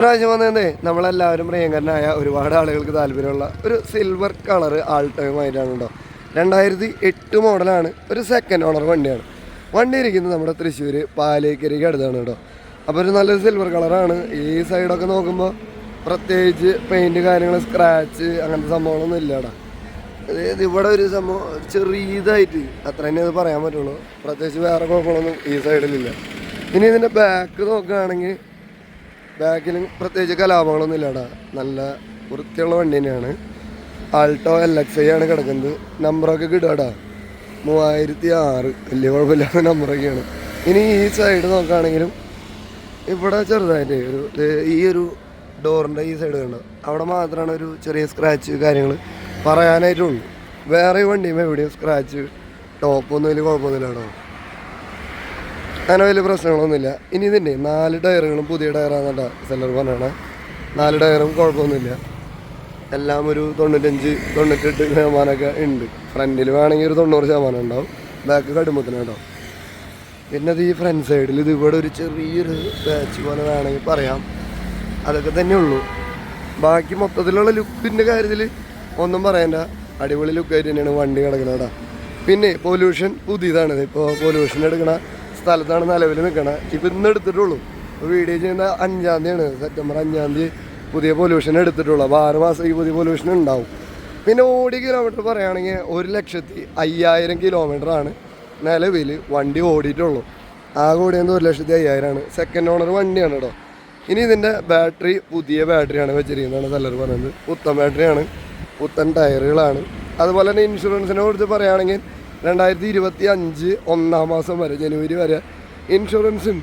പ്രാവശ്യം വന്നതേ നമ്മളെല്ലാവരും പ്രിയങ്കരനായ ഒരുപാട് ആളുകൾക്ക് താല്പര്യമുള്ള ഒരു സിൽവർ കളർ ആൾട്ടോയുമായിട്ടാണ് കേട്ടോ രണ്ടായിരത്തി എട്ട് മോഡലാണ് ഒരു സെക്കൻഡ് ഓണർ വണ്ടിയാണ്. വണ്ടി ഇരിക്കുന്നത് നമ്മുടെ തൃശ്ശൂർ പാലേക്കരിക്ക് അടുത്താണ് കേട്ടോ അപ്പോൾ ഒരു നല്ലൊരു സിൽവർ കളറാണ് ഈ സൈഡൊക്കെ നോക്കുമ്പോൾ പ്രത്യേകിച്ച് പെയിന്റ് കാര്യങ്ങൾ സ്ക്രാച്ച് അങ്ങനത്തെ സംഭവങ്ങളൊന്നും ഇല്ല കേട്ടോ അതായത് ഇവിടെ ഒരു സംഭവം ചെറിയതായിട്ട് അത്ര തന്നെ അത് പറയാൻ പറ്റുള്ളൂ. പ്രത്യേകിച്ച് വേറെ കുഴപ്പങ്ങളൊന്നും ഈ സൈഡിലില്ല ഇനി ഇതിന്റെ ബാക്ക് നോക്കുകയാണെങ്കിൽ ബാക്കിലും പ്രത്യേകിച്ച് കലാപങ്ങളൊന്നും ഇല്ലടാ. നല്ല വൃത്തിയുള്ള വണ്ടി തന്നെയാണ്. ആൾട്ടോ എൽ എക്സ് ഐ ആണ് കിടക്കുന്നത്. നമ്പറൊക്കെ കിട്ടാടാ മൂവായിരത്തി ആറ് വലിയ കുഴപ്പമില്ലാത്ത നമ്പറൊക്കെയാണ് ഇനി ഈ സൈഡ് നോക്കുകയാണെങ്കിലും ഇവിടെ ചെറുതായിട്ട് ഒരു ഈ ഒരു ഡോറിന്റെ ഈ സൈഡ് കണ്ടോ? അവിടെ മാത്രമാണ് ഒരു ചെറിയ സ്ക്രാച്ച് കാര്യങ്ങൾ പറയാനായിട്ടുള്ളൂ. വേറെ വണ്ടിയുമ്പോൾ എവിടെയും സ്ക്രാച്ച് ടോപ്പൊന്നും വലിയ കുഴപ്പമൊന്നുമില്ല കേട്ടോ അങ്ങനെ വലിയ പ്രശ്നങ്ങളൊന്നുമില്ല. ഇനി ഇതിന്റെ നാല് ടയറുകളും പുതിയ ടയറാണെന്നാ സെല്ലർ പറഞ്ഞാണ് നാല് ടയറും കുഴപ്പമൊന്നുമില്ല. എല്ലാം ഒരു തൊണ്ണൂറ്റഞ്ച് തൊണ്ണൂറ്റെട്ട് ശതമാനമൊക്കെ ഉണ്ട്. ഫ്രണ്ടിൽ വേണമെങ്കിൽ ഒരു തൊണ്ണൂറ് ശതമാനം ഉണ്ടാവും. ബാക്ക് കടുമ്പത്തിന് കേട്ടോ. പിന്നെ അത് ഈ ഫ്രണ്ട് സൈഡിൽ ഇത് ഇവിടെ ഒരു ചെറിയൊരു പാച്ച് പോലെ വേണമെങ്കിൽ പറയാം. അതൊക്കെ തന്നെ ഉള്ളൂ. ബാക്കി മൊത്തത്തിലുള്ള ലുക്കിന്റെ കാര്യത്തിൽ ഒന്നും പറയണ്ട. അടിപൊളി ലുക്കായിട്ട് തന്നെയാണ് വണ്ടി കിടക്കുന്നത് കേട്ടോ. പിന്നെ പൊല്യൂഷൻ പുതിയതാണ് ഇപ്പോൾ പൊല്യൂഷൻ എടുക്കണ സ്ഥലത്താണ് നിലവിൽ നിൽക്കണത് ഇപ്പം ഇന്ന് എടുത്തിട്ടുള്ളൂ. വീഡിയോ ചെയ്യുന്ന അഞ്ചാം തീയതിയാണ്. സെപ്റ്റംബർ അഞ്ചാം തീയതി പുതിയ പൊല്യൂഷൻ എടുത്തിട്ടുള്ളൂ. അപ്പോൾ ആറ് മാസം ഈ പുതിയ പൊല്യൂഷൻ ഉണ്ടാവും. പിന്നെ ഓടി കിലോമീറ്റർ പറയുകയാണെങ്കിൽ ഒരു ലക്ഷത്തി അയ്യായിരം കിലോമീറ്ററാണ് നിലവിൽ വണ്ടി ഓടിയിട്ടുള്ളൂ. ആകെ ഓടിയത് ഒരു ലക്ഷത്തി അയ്യായിരമാണ് സെക്കൻഡ് ഓണർ വണ്ടിയാണ് കേട്ടോ ഇനി ഇതിന്റെ ബാറ്ററി പുതിയ ബാറ്ററിയാണ് വെച്ചിരിക്കുന്നതാണ് സെല്ലർ പറയുന്നത്. പുത്തൻ ബാറ്ററിയാണ് പുത്തൻ ടയറുകളാണ് അതുപോലെ തന്നെ ഇൻഷുറൻസിനെ കുറിച്ച് പറയുകയാണെങ്കിൽ രണ്ടായിരത്തി ഇരുപത്തി അഞ്ച് ഒന്നാം മാസം വരെ ജനുവരി വരെ ഇൻഷുറൻസും.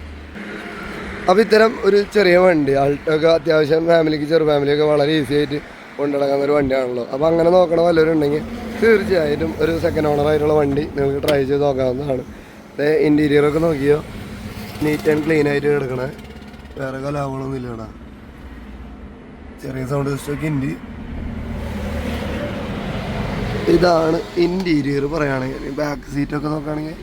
അപ്പോൾ ഇത്തരം ഒരു ചെറിയ വണ്ടി ആൾട്ടൊക്കെ അത്യാവശ്യം ഫാമിലിക്ക് ചെറു ഫാമിലിയൊക്കെ വളരെ ഈസി ആയിട്ട് കൊണ്ടുനടക്കുന്ന ഒരു വണ്ടിയാണല്ലോ. അപ്പോൾ അങ്ങനെ നോക്കണ വല്ലവരുണ്ടെങ്കിൽ തീർച്ചയായിട്ടും ഒരു സെക്കൻഡ് ഓണറായിട്ടുള്ള വണ്ടി നിങ്ങൾക്ക് ട്രൈ ചെയ്ത് നോക്കാവുന്നതാണ്. ഇന്റീരിയറൊക്കെ നോക്കിയോ? നീറ്റ് ആൻഡ് ക്ലീൻ ആയിട്ട് കിടക്കണേ. വേറെ കലാപങ്ങളൊന്നും ഇല്ല ചെറിയ സൗണ്ട് സിസ്റ്റമൊക്കെ ഉണ്ട്. ഇതാണ് ഇന്റീരിയർ പറയുകയാണെങ്കിൽ. ബാക്ക് സീറ്റൊക്കെ നോക്കുകയാണെങ്കിൽ.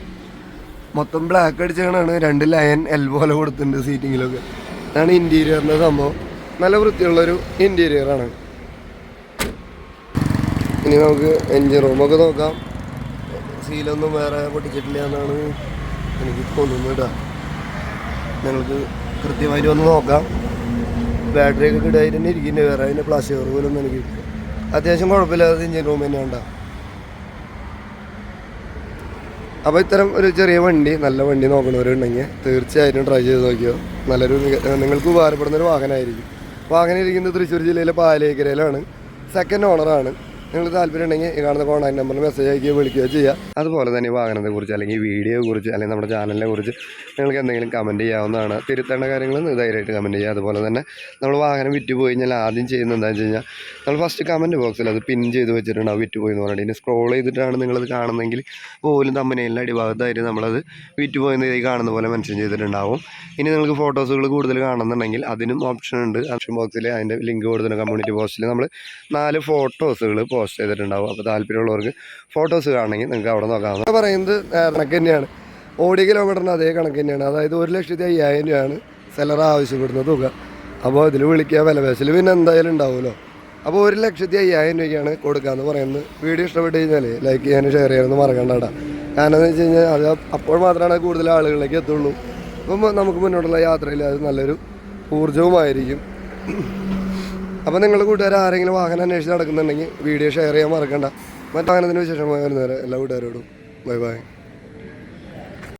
മൊത്തം ബ്ലാക്ക് അടിച്ചാണ് രണ്ട് ലയൻ എൽ പോലെ കൊടുത്തിട്ടുണ്ട് സീറ്റിങ്ങിലൊക്കെ അതാണ് ഇന്റീരിയറിന്റെ സംഭവം. നല്ല വൃത്തിയുള്ളൊരു ഇന്റീരിയറാണ് ഇനി നമുക്ക് എൻജിൻ റൂമൊക്കെ നോക്കാം. സീലൊന്നും വേറെ പൊട്ടിച്ചിട്ടില്ല എന്നാണ് എനിക്ക് തോന്നുന്നത് കേട്ടോ. നിങ്ങൾക്ക് കൃത്യമായിട്ട് ഒന്ന് നോക്കാം. ബാറ്ററി ഒക്കെ കിടായിട്ട് തന്നെ ഇരിക്കുന്നുണ്ട്. വേറെ അതിന്റെ പ്ലാസ്റ്റിക് പോലൊന്നും എനിക്ക് അത്യാവശ്യം കുഴപ്പമില്ലാതെ എഞ്ചിൻ റൂം തന്നെ ഉണ്ടാവും അപ്പോൾ ഇത്തരം ഒരു ചെറിയ വണ്ടി നല്ല വണ്ടി നോക്കണവരുണ്ടെങ്കിൽ തീർച്ചയായിട്ടും ട്രൈ ചെയ്ത് നോക്കിയോ. നല്ലൊരു നിങ്ങൾക്ക് ഉപകാരപ്പെടുന്ന ഒരു വാഹനമായിരിക്കും. വാഹനം ഇരിക്കുന്നത് തൃശ്ശൂർ ജില്ലയിലെ പാലേക്കരയിലാണ്. സെക്കൻഡ് ഓണറാണ് നിങ്ങൾക്ക് താല്പര്യം ഉണ്ടെങ്കിൽ ഈ കാണുന്ന കോൺടാക്ട് നമ്പറിൽ മെസ്സേജ് അയക്കുകയോ വിളിക്കുകയോ ചെയ്യുക. അതുപോലെ തന്നെ ഈ വാഹനത്തെക്കുറിച്ച് അല്ലെങ്കിൽ വീഡിയോയെ കുറിച്ച് അല്ലെങ്കിൽ നമ്മുടെ ചാനലിനെ കുറിച്ച് നിങ്ങൾക്ക് എന്തെങ്കിലും കമന്റ് ചെയ്യാവുന്നതാണ്. തിരുത്തേണ്ട കാര്യങ്ങൾ ധൈര്യമായിട്ട് കമന്റ് ചെയ്യുക. അതുപോലെ തന്നെ നമ്മൾ വാഹനം വിറ്റ് പോയി കഴിഞ്ഞാൽ ആദ്യം ചെയ്യുന്നത് എന്താണെന്ന് വെച്ച് കഴിഞ്ഞാൽ നമ്മൾ ഫസ്റ്റ് കമന്റ് ബോക്സിൽ അത് പിൻ ചെയ്ത് വെച്ചിട്ടുണ്ടാവും വിറ്റ് പോയി എന്ന് പറഞ്ഞിട്ട് ഇനി സ്ക്രോൾ ചെയ്തിട്ടാണ് നിങ്ങളത് കാണുന്നതെങ്കിൽ പോലും തമ്മനയിലെ അടിഭാഗത്തായിട്ട് നമ്മളത് വിറ്റ് പോയെന്ന് കാണുന്ന പോലെ മെൻഷൻ ചെയ്തിട്ടുണ്ടാവും. ഇനി നിങ്ങൾക്ക് ഫോട്ടോസുകൾ കൂടുതൽ കാണുന്നുണ്ടെങ്കിൽ അതിനും ഓപ്ഷൻ ഉണ്ട്. ഓപ്ഷൻ ബോക്സിൽ അതിന്റെ ലിങ്ക് കൊടുത്തിട്ടുണ്ട്. കമ്മ്യൂണിറ്റി പോസ്റ്റിൽ നമ്മൾ നാല് ഫോട്ടോസുകൾ പോസ്റ്റ് ചെയ്തിട്ടുണ്ടാവും. അപ്പോൾ താല്പര്യമുള്ളവർക്ക് ഫോട്ടോസ് കാണണമെങ്കിൽ നിങ്ങൾക്ക് അവിടെ നോക്കാം. പറയുന്നത് കണക്ക് തന്നെയാണ്. ഓടി കിലോമീറ്ററിന് അതേ കണക്ക് തന്നെയാണ്. അതായത് ഒരു ലക്ഷത്തി അയ്യായിരം രൂപയാണ് സെലർ ആവശ്യപ്പെടുന്ന തുക. അപ്പോൾ അതിൽ വിളിക്കുക വില പേശൽ പിന്നെ എന്തായാലും ഉണ്ടാവുമല്ലോ. അപ്പോൾ ഒരു ലക്ഷത്തി അയ്യായിരം രൂപയ്ക്കാണ് കൊടുക്കാമെന്ന് പറയുന്നത്. വീഡിയോ ഇഷ്ടപ്പെട്ട് കഴിഞ്ഞാൽ ലൈക്ക് ചെയ്യാനും ഷെയർ ചെയ്യാനൊന്നും മറക്കണ്ടാ കാരണം എന്ന് വെച്ച് കഴിഞ്ഞാൽ അത് അപ്പോൾ മാത്രമാണ് കൂടുതൽ ആളുകളിലേക്ക് എത്തുള്ളൂ. അപ്പം നമുക്ക് മുന്നോട്ടുള്ള യാത്രയിൽ അത് നല്ലൊരു ഊർജവുമായിരിക്കും. അപ്പോൾ നിങ്ങൾ കൂട്ടുകാർ ആരെങ്കിലും വാഹനം അന്വേഷിച്ച് നടക്കുന്നുണ്ടെങ്കിൽ വീഡിയോ ഷെയർ ചെയ്യാൻ മറക്കണ്ട. മറ്റു വാഹനത്തിന് വിശേഷമായി വരുന്നവരെ എല്ലാ കൂട്ടുകാരോടും ബൈ ബൈ.